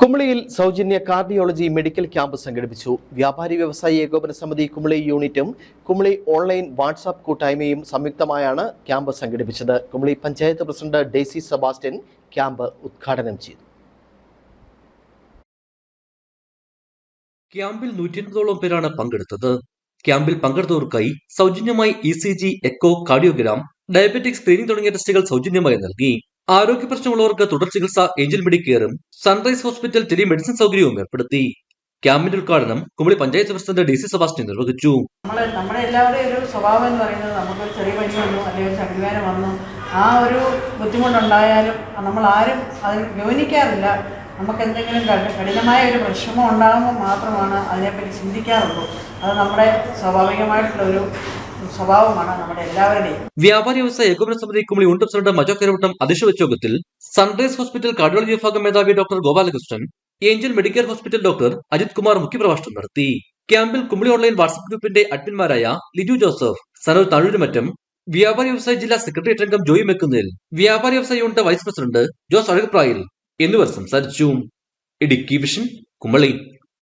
കുമളിയിൽ സൗജന്യ cardiology medical camp സംഘടിപ്പിച്ചു. വ്യാപാരി വ്യവസായി ഏകോപന സമിതി കുമളി യൂണിറ്റും കുമളി ഓൺലൈൻ വാട്സാപ്പ് കൂട്ടായ്മയും സംയുക്തമായാണ് ക്യാമ്പ് സംഘടിപ്പിച്ചത്. കുമളി പഞ്ചായത്ത് പ്രസിഡന്റ് ഡെയ്സി സെബാസ്റ്റ്യൻ ക്യാമ്പ് ഉദ്ഘാടനം ചെയ്തു. ക്യാമ്പിൽ നൂറ്റി അൻപതോളം പേരാണ് പങ്കെടുത്തത്. ക്യാമ്പിൽ പങ്കെടുത്തവർക്കായി സൗജന്യമായി E C G echocardiogram diabetic screening തുടങ്ങിയ ടെസ്റ്റുകൾ സൗജന്യമായി നൽകി. ആരോഗ്യ പ്രശ്നമുള്ളവർക്ക് തുടർ ചികിത്സ ഏഞ്ചൽ മെഡിക്കെയറും സൺറൈസ് ഹോസ്പിറ്റൽ ടെലി മെഡിസിൻ സൗകര്യവും ഏർപ്പെടുത്തി. ക്യാമ്പിന്റെ ഉദ്ഘാടനം Kumily panchayat president D C Sebastian നിർവഹിച്ചു. നമ്മളെ നമ്മുടെ എല്ലാവരുടെയും ഒരു സ്വഭാവം എന്ന് പറയുന്നത് നമുക്ക് ചെറിയ പനി വന്നു അല്ലെങ്കിൽ ചടിവാനം വന്നു. ആ ഒരു ബുദ്ധിമുട്ടുണ്ടായാലും നമ്മൾ ആരും അതിൽ ഗൗനിക്കാറില്ല നമുക്ക് എന്തെങ്കിലും കഠി- കഠിനമായ ഒരു വിഷമം ഉണ്ടാകുമ്പോൾ മാത്രമാണ് അതിനെപ്പറ്റി ചിന്തിക്കാറുള്ളൂ. അത് നമ്മുടെ സ്വാഭാവികമായിട്ടുള്ള ഒരു സ്വഭാവമാണ് വ്യാപാരി വ്യവസായ ഏകോപന സമിതി കുമളി യൂണിറ്റ് പ്രസിഡന്റ് മജോ കരവട്ടം അധ്യക്ഷ യോഗത്തിൽ സൺറൈസ് ഹോസ്പിറ്റൽ കാർഡിയോളജി വിഭാഗം മേധാവി doctor Gopalakrishnan Angel medical hospital doctor Ajith Kumar മുഖ്യപ്രഭാഷണം നടത്തി. ക്യാമ്പിൽ കുമളി ഓൺലൈൻ വാട്സ്ആപ്പ് ഗ്രൂപ്പിന്റെ അഡ്മിന്മാരായ ലിജു ജോസഫ് സനോജ് തഴൂരുമറ്റം വ്യാപാരി വ്യവസായ ജില്ലാ സെക്രട്ടേറിയറ്റ് അംഗം ജോയി മെക്കുന്നിൽ വ്യാപാരി വ്യവസായ unit vice president Jose Azhakaprayil എന്നിവർ സംസാരിച്ചു. ഇടുക്കി വിഷൻ കുമളി.